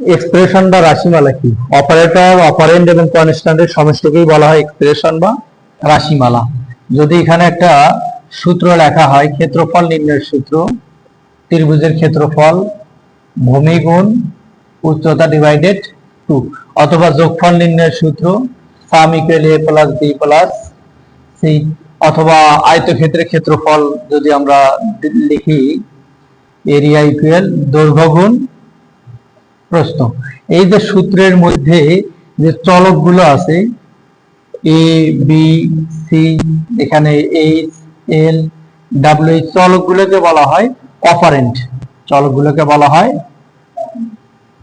Expression বা রাশিমালা কি? অপারেটর অপারেন্ড এবং কনস্ট্যান্টের সমষ্টিকেই বলা হয় এক্সপ্রেশন বা রাশিমালা যদি এখানে একটা সূত্র লেখা হয়, ক্ষেত্রফল নির্ণয়ের সূত্র, ত্রিভুজের ক্ষেত্রফল, ভূমি গুণ, উচ্চতা ডিভাইডেড টু অথবা যোগফল নির্ণয়ের সূত্র sum equal A plus B plus C অথবা আয়তক্ষেত্রের ক্ষেত্রফল যদি আমরা লিখি এরিয়া ইকুয়াল দৈর্ঘ্য গুণ প্রশ্ন। এই যে সূত্রের মধ্যে যে চলকগুলো আছে এ বি সি এখানে এইচ এল ডাব্লিউ এই চলকগুলোকে বলা হয় অপারেন্ট। চলকগুলোকে বলা হয়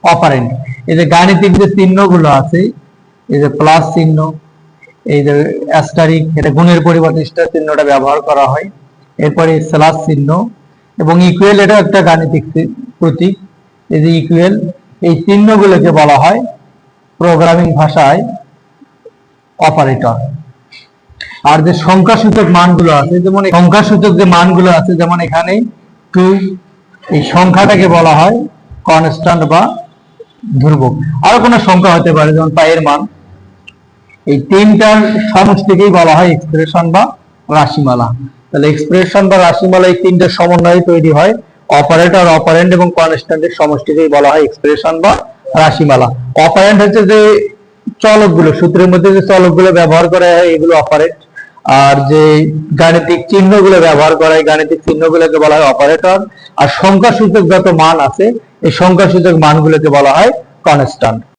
অপারেন্ট। এই যে গাণিতিক যে চিহ্নগুলো আছে, এই যে প্লাস চিহ্ন, এই যে অ্যাস্টারিক, এটা গুণের পরিবর্তে স্টার চিহ্নটা ব্যবহার করা হয়। এরপরে স্ল্যাশ চিহ্ন এবং ইকুয়েল এটা একটা গাণিতিক প্রতীক। এই যে ইকুয়েল এই চিহ্নগুলোকে বলা হয় প্রোগ্রামিং ভাষায় অপারেটর। আর যে সংখ্যাসূচক মানগুলো আছে, যেমন সংখ্যাসূচক যে মানগুলো আছে, যেমন এখানে টু এই সংখ্যাটাকে বলা হয় কনস্ট্যান্ট বা ধ্রুবক। আরও কোনো সংখ্যা হতে পারে, যেমন পায়ের মান। এই তিনটার সমষ্টিকেই বলা হয় এক্সপ্রেশন বা রাশিমালা। তাহলে এক্সপ্রেশন বা রাশিমালা এই তিনটার সমন্বয়ে তৈরি হয়। অপারেটর অপারেন্ট এবং কনস্ট্যান্টের সমষ্টিকেই বলা হয় এক্সপ্রেশন বা রাশিমালা। অপারেন্ট হচ্ছে যে চলকগুলো, সূত্রের মধ্যে যে চলকগুলো ব্যবহার করা হয়, এগুলো অপারেট আর যে গাণিতিক চিহ্নগুলো ব্যবহার করা হয়, গাণিতিক চিহ্নগুলোকে বলা হয় অপারেটর আর সংখ্যাসূচক যত মান আছে, এই সংখ্যাসূচক মানগুলোকে বলা হয় কনস্ট্যান্ট